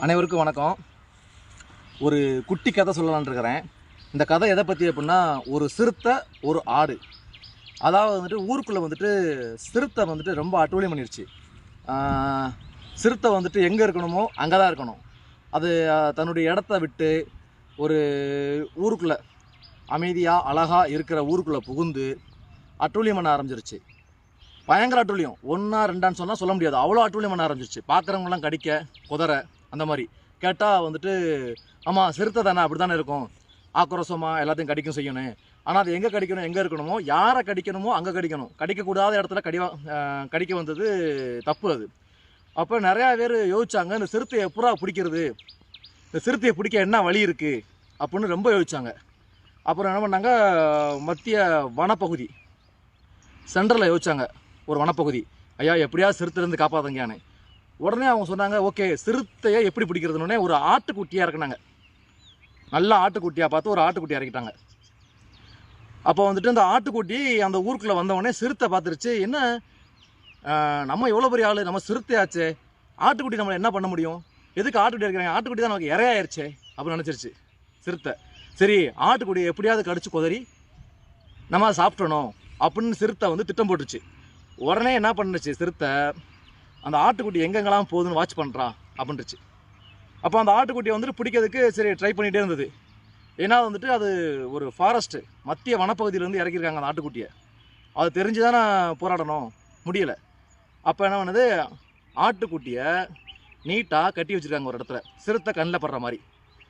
அனைவருக்கும் வணக்கம். ஒரு குட்டி கதை சொல்லலாம்னு இருக்கிறேன். இந்த கதை எதை பற்றி அப்படின்னா ஒரு சிறுத்தை ஒரு ஆடு. அதாவது வந்துட்டு ஊருக்குள்ளே வந்துட்டு சிறுத்தை வந்துட்டு ரொம்ப அட்டூழியம் பண்ணிருச்சு. சிறுத்தை வந்துட்டு எங்கே இருக்கணுமோ அங்கே தான் இருக்கணும். அது தன்னுடைய இடத்த விட்டு ஒரு ஊருக்குள்ளே அமைதியாக அழகாக இருக்கிற ஊருக்குள்ளே புகுந்து அட்டூழியம் பண்ண ஆரம்பிச்சிருச்சு. பயங்கர அட்டூழியம். ஒன்றா ரெண்டான்னு சொன்னால் சொல்ல முடியாது. அவ்வளோ அட்டூழியம் பண்ண ஆரம்பிச்சிருச்சு. பார்க்குறவங்களாம் கடிக்க குதிரை அந்த மாதிரி. கேட்டால் வந்துட்டு ஆமாம் சிறுத்தை தானே அப்படி தானே இருக்கும். ஆக்ரோஷமாக எல்லாத்தையும் கடிக்கும் செய்யணும் ஆனால் அது எங்கே கடிக்கணும் எங்கே இருக்கணுமோ யாரை கடிக்கணுமோ அங்கே கடிக்கணும். கடிக்கக்கூடாத இடத்துல கடிவா கடிக்க வந்தது தப்பு அது. அப்போ நிறையா பேர் யோசிச்சாங்க இந்த சிறுத்தையை எப்படா பிடிக்கிறது? இந்த சிறுத்தையை பிடிக்க என்ன வழி இருக்குது அப்படின்னு ரொம்ப யோசிச்சாங்க. அப்புறம் என்ன பண்ணாங்க மத்திய வனப்பகுதி. சென்டரில் யோசிச்சாங்க ஒரு வனப்பகுதி. ஐயா எப்படியாவது சிறுத்தையிலேருந்து காப்பாற்றுங்கன்னு உடனே அவங்க சொன்னாங்க ஓகே சிறுத்தையை எப்படி பிடிக்கிறதுனே ஒரு ஆட்டுக்குட்டியாக இறக்குனாங்க. நல்ல ஆட்டுக்குட்டியாக பார்த்து ஒரு ஆட்டுக்குட்டி இறக்கிட்டாங்க. அப்போ வந்துட்டு அந்த ஆட்டுக்குட்டி அந்த ஊருக்குள்ளே வந்தவொடனே சிறுத்தை பார்த்துருச்சு என்ன? நம்ம எவ்வளோ பெரிய ஆள்? நம்ம சிறுத்தையாச்சே. ஆட்டுக்குட்டி நம்மளை என்ன பண்ண முடியும்? எதுக்கு ஆட்டுக்குட்டி இருக்கிறாங்க ஆட்டுக்குட்டி தான் நமக்கு இறையாயிருச்சே அப்படின்னு நினச்சிருச்சு சிறுத்தை. சரி ஆட்டுக்குட்டியை எப்படியாவது கடிச்சு குதறி நம்ம அதை சாப்பிட்டணும் அப்படின்னு சிறுத்தை வந்து திட்டம் போட்டுருச்சு. உடனே என்ன பண்ணுச்சு சிறுத்தை? அந்த ஆட்டுக்குட்டி எங்கெங்கெல்லாம் போகுதுன்னு வாட்ச் பண்ணுறா அப்படின்ட்டுச்சு அப்போ அந்த ஆட்டுக்குட்டியை வந்துட்டு பிடிக்கிறதுக்கு சரி ட்ரை பண்ணிகிட்டே இருந்தது. ஏன்னா வந்துட்டு அது ஒரு ஃபாரஸ்ட்டு மத்திய வனப்பகுதியிலேருந்து இறக்கியிருக்காங்க அந்த ஆட்டுக்குட்டியை. அது தெரிஞ்சு தானே போராடணும் முடியலை. அப்போ என்ன பண்ணுது? ஆட்டுக்குட்டியை நீட்டாக கட்டி வச்சுருக்காங்க ஒரு இடத்துல. சிறுத்தை கண்ணில் படுற மாதிரி.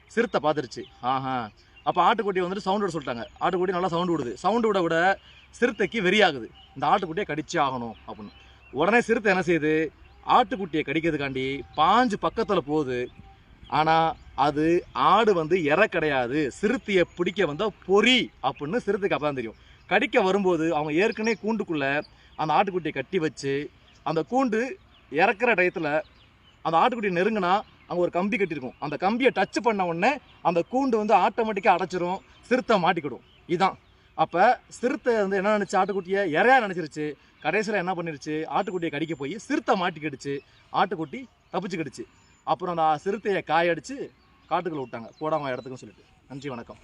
சிறுத்தை பார்த்துருச்சு. ஆஹா. அப்போ ஆட்டுக்குட்டியை வந்துட்டு சவுண்ட் விட சொல்லிட்டாங்க. ஆட்டுக்குட்டி நல்லா சவுண்டு விடுது. சவுண்டு விட விட சிறுத்தைக்கு வெறியாகுது. இந்த ஆட்டுக்குட்டியை கடிச்சு ஆகணும் அப்படின்னு. உடனே சிறுத்தை என்ன செய்யுது? ஆட்டுக்குட்டியை கடிக்கிறதுக்காண்டி பாஞ்சு பக்கத்தில் போகுது. ஆனால் அது ஆடு வந்து இற கிடையாது. சிறுத்தையை பிடிக்க வந்தால் பொறி அப்படின்னு சிறுத்தைக்கு அப்போ தான் தெரியும். கடிக்க வரும்போது அவங்க ஏற்கனவே கூண்டுக்குள்ளே அந்த ஆட்டுக்குட்டியை கட்டி வச்சு அந்த கூண்டு இறக்குற டயத்தில் அந்த ஆட்டுக்குட்டி நெருங்கினா அங்கே ஒரு கம்பி கட்டியிருக்கும். அந்த கம்பியை டச் பண்ண உடனே அந்த கூண்டு வந்து ஆட்டோமேட்டிக்காக அடைச்சிரும் சிறுத்தை மாட்டிக்கிடும். இதுதான் அப்போ சிறுத்தை வந்து என்ன நினச்சி ஆட்டுக்குட்டியை இறையா நினச்சிருச்சு. கடைசியில் என்ன பண்ணிருச்சு ஆட்டுக்குட்டியை கடிக்க போய் சிறுத்தை மாட்டிக்கிடுச்சு. ஆட்டுக்குட்டி தப்பிச்சுக்கிடுச்சு. அப்புறம் அந்த சிறுத்தையை காயடிச்சு காட்டுக்குள்ளே விட்டாங்க. போடாமல் இடத்துக்கும் சொல்லிட்டு. நன்றி வணக்கம்.